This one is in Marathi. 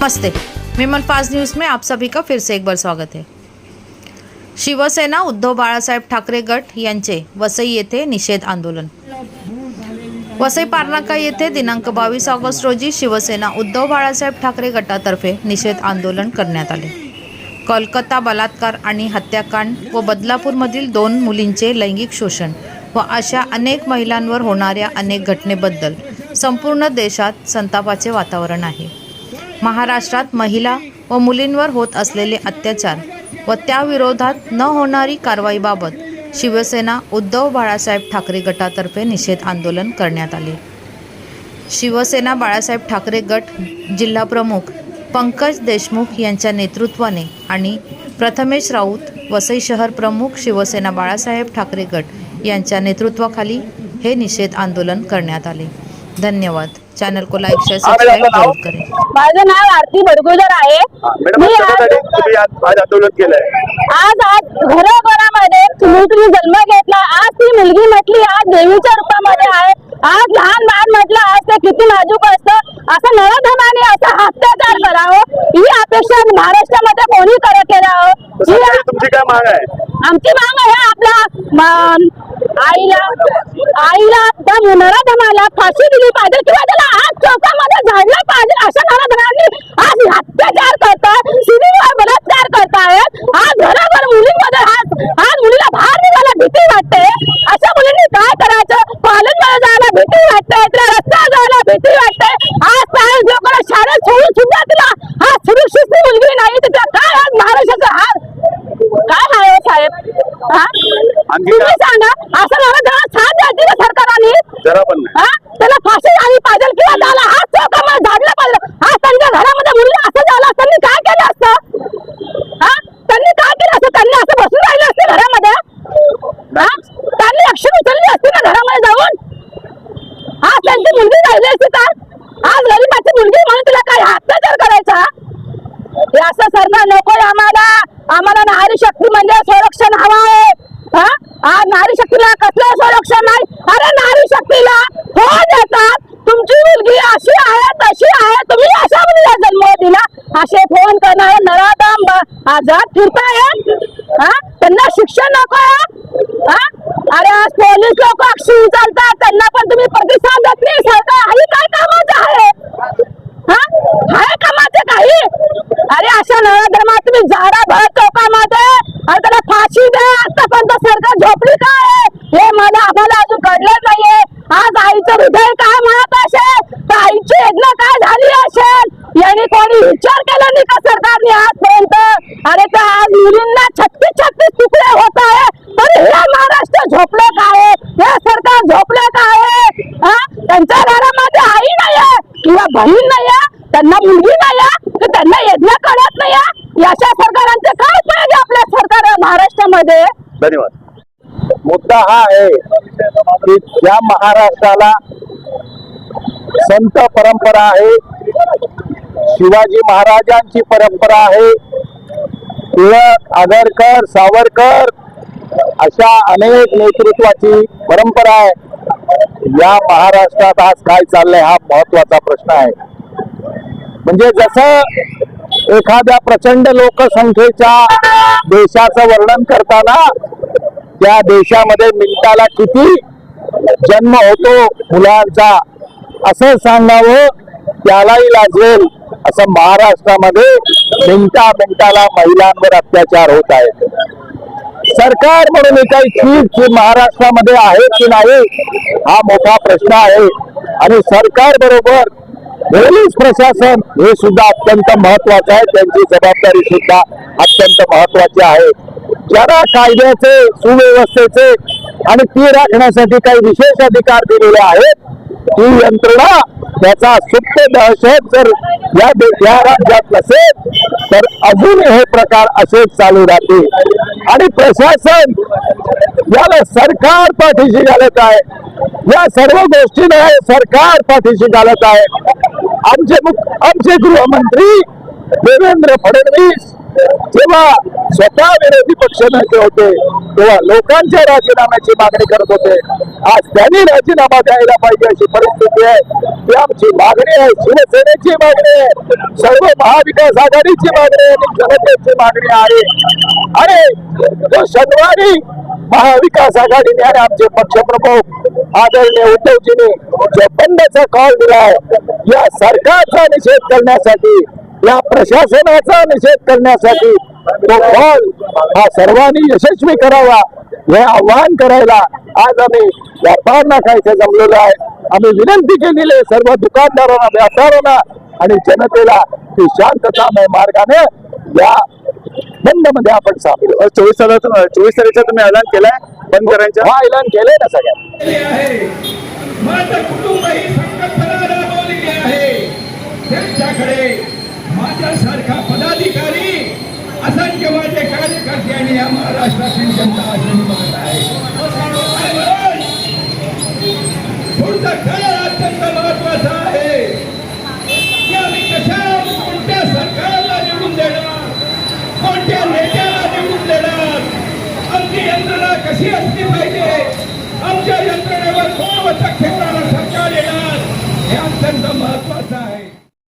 नमस्ते. विमल फास्ट न्यूज में आप सभी का फिर से एक बार स्वागत है. शिवसेना उद्धव बाळासाहेब ठाकरे गट यांचे वसई येथे निषेध आंदोलन. वसई पारनाका येथे दिनांक बावीस ऑगस्ट रोजी शिवसेना उद्धव बाळासाहेब ठाकरे गटातर्फे निषेध आंदोलन करण्यात आले. कोलकाता बलात्कार आणि हत्याकांड व बदलापूरमधील दोन मुलींचे लैंगिक शोषण व अशा अनेक महिलांवर होणाऱ्या अनेक घटनेबद्दल संपूर्ण देशात संतापाचे वातावरण आहे. महाराष्ट्रात महिला व मुलींवर होत असलेले अत्याचार व त्याविरोधात न होणारी कारवाईबाबत शिवसेना उद्धव बाळासाहेब ठाकरे गटातर्फे निषेध आंदोलन करण्यात आले. शिवसेना बाळासाहेब ठाकरे गट जिल्हाप्रमुख पंकज देशमुख यांच्या नेतृत्वाने आणि प्रथमेश राऊत वसई शहर प्रमुख शिवसेना बाळासाहेब ठाकरे गट यांच्या नेतृत्वाखाली हे निषेध आंदोलन करण्यात आले. धन्यवाद. चॅनल को लाईक शेअर सबस्क्राईब जरूर करें. माझं नाव आरती बडगुजर आहे. मॅडम मी आज तुम्ही आज आज आंदोलन केलंय. आज आज घरोघरामध्ये मुलगी जन्म घेतला. आज ती मुलगी म्हटली आज देवीच्या रूपामध्ये आहे. आज लहान बाळ म्हटलं आज ते किती नाजूक असतं. असं नळधमाने असं अत्याचार करावं. ही अपेक्षा महाराष्ट्रामध्ये कोणी कर केलं तर ही सरकारी तुमची काय माग आहे? आमची माग आहे आपला आईला आईला त्या नराधमाला फाशी दिली पाहिजे किंवा त्याला आज चौकामध्ये झाडलं पाहिजे अशा नराधमांनी आज अत्याचार करतात सिनेमावर बलात्कार करतायत आज घराघर मुलींमध्ये आज आज मुलीला बाहेर निघायला भीती वाटते अशा मुलींनी काय करायचं कॉलेजमध्ये जायला भीती वाटते तिला रस्त्यावर जायला भीती वाटते आज पॅरेंट्स लोकांना शाळेत सोडून सुद्धा तिला आज सुरक्षित ती मुलगी नाही तर तिला काय आज महाराष्ट्राचा हाल काय आहे हो साहेब हा? आणखी तुम्ही काय? सांगा असं मला जरा साथ द्यायची ना सरकारने जरा पण नाही हा? त्याला फाशी झाली पाहिजे किंवा हा हात चौकामध्ये झाडलं पाहिजे? आज त्यांच्या घरामध्ये मुलगा असं झालं त्यांनी काय केलं असतं? हा? त्यांनी काय केलं असतं? त्यांनी असं बसून राहिले असते घरामध्ये? त्यांनी ऍक्शन उचलली असते ना घरामध्ये जाऊन? आज त्यांची मुलगी राहिली असती तर आज गरीबाची मुलगी म्हणून तुला काय अत्याचार करायचा? हे असं सरकार नको आम्हाला आम्हाला नारी शक्ती म्हणजे संरक्षण हवं आहे हा? आज नारी शक्तीला कसलं संरक्षण नाही अरे नारी शक्तीला हो देतात तुमची मुलगी अशी आहे तशी आहे तुम्ही अशा मुलीला जन्म दिला असे फोन करणार नराधम ब- आजाद फिरताय हा? त्यांना शिक्षण नको अरे आज पोलीस लोक अक्षी उचलतात त्यांना पण तुम्ही प्रतिसाद देत नाही सरकार आई काय कामाचं आहे? हा? हाय कामाचे काही? अरे अशा नराधर्मात तुम्ही झाडा भरत चौकामध्ये आणि त्याला फाशी द्या आतापर्यंत सरकार झोपली काय? हे मला आम्हाला अजून कळलं नाहीये. आज आईचं हृदय काय म्हणत असेल तर आईची एकदा काय झाली असेल? याने कोणी विचार का आजपर्यंत अरे तर आज मुलींना छत्तीस छत्तीस तुकडे होत आहे. तरी हे महाराष्ट्र झोपलं काय हे सरकार झोपलं काय त्यांच्या घरामध्ये आई नाही किंवा बहीण नाही त्यांना मुलगी नाही तर त्यांना यज्ञ कळत नाही आहे अशा सरकारांचे काय पाहिजे आपल्या सरकार महाराष्ट्रामध्ये? धन्यवाद. मुद्दा हा आहे की ज्या महाराष्ट्राला संत परंपरा आहे शिवाजी महाराजांची परंपरा आहे. टिळक आगरकर सावरकर अशा अनेक नेतृत्वाची परंपरा आहे. या महाराष्ट्रात आज काय चाललंय हा महत्त्वाचा प्रश्न आहे. म्हणजे जसं एखाद्या प्रचंड लोकसंख्येच्या देशाचं वर्णन करताना त्या देशामध्ये मिनिटाला किती जन्म होतो मुलांचा असं सांगावं त्यालाही लाजवेल. असं महाराष्ट्रामध्ये मिनटा मिनटाला महिलांवर अत्याचार होत आहेत सरकार म्हणून ही काही चीज जी महाराष्ट्रामध्ये आहे की नाही हा मोठा प्रश्न आहे. आणि सरकार बरोबर पोलीस प्रशासन हे सुद्धा अत्यंत महत्वाचं आहे. त्यांची जबाबदारी सुद्धा अत्यंत महत्वाची आहे. ज्यांना कायद्याचे सुव्यवस्थेचे आणि ती राखण्यासाठी काही विशेष अधिकार दिलेले आहेत ती यंत्रणा त्याचा सुप्त दहशत जर या दे- राज्यात नसेल तर अजून हे प्रकार असेच चालू राहतील. आणि प्रशासन याला सरकार पाठीशी घालत आहे. या सर्व गोष्टीने सरकार पाठीशी घालत आहे. आमचे मुख- आमचे गृहमंत्री देवेंद्र फडणवीस जेव्हा स्वतः विरोधी पक्षनेते होते तेव्हा लोकांच्या राजीनाम्याची मागणी करत होते. आज त्यांनी राजीनामा द्यायला पाहिजे अशी परिस्थिती आहे. ती आमची मागणी आहे. शिवसेनेची मागणी आहे. सर्व महाविकास आघाडीची मागणी आहे. आणि जनतेची मागणी आहे. आणि जो शनिवारी महाविकास आघाडीने आणि आमचे पक्षप्रमुख आदरणीय उद्धवजीने जो बंदचा कॉल दिला या सरकारचा निषेध करण्यासाठी या प्रशासनाचा निषेध करण्यासाठी तो कॉल हा सर्वांनी यशस्वी करावा हे आवाहन करायला आज आम्ही व्यापाऱ्यांना काय इथे जमलेलो आहे. आम्ही विनंती केलेली आहे सर्व दुकानदारांना व्यापाऱ्यांना आणि जनतेला की शांततामय मार्गाने या बंदमध्ये आपण सामील चोवीस तारखेचा चोवीस तारखेचा तुम्ही ऐलान केलाय? बंद करायच्या हा ऐलान केलंय ना कुटुंब ही संकल्पना राबवलेली आहे. त्यांच्याकडे माझ्यासारखा पदाधिकारी असंख्य माझे कार्यकर्ते आणि या महाराष्ट्रातील जनता असंही बघत आहे. पुढचा खरं अत्यंत महत्त्वाचा आहे. की आम्ही कशा कोणत्या सरकारला निवडून देणार? कोणत्या नेत्याला निवडून देणार? आमची यंत्रणा कशी असली पाहिजे? आमच्या यंत्रणेवर कोण हस्तक्षेपाला सरकार येणार? हे अत्यंत महत्वाचं आहे.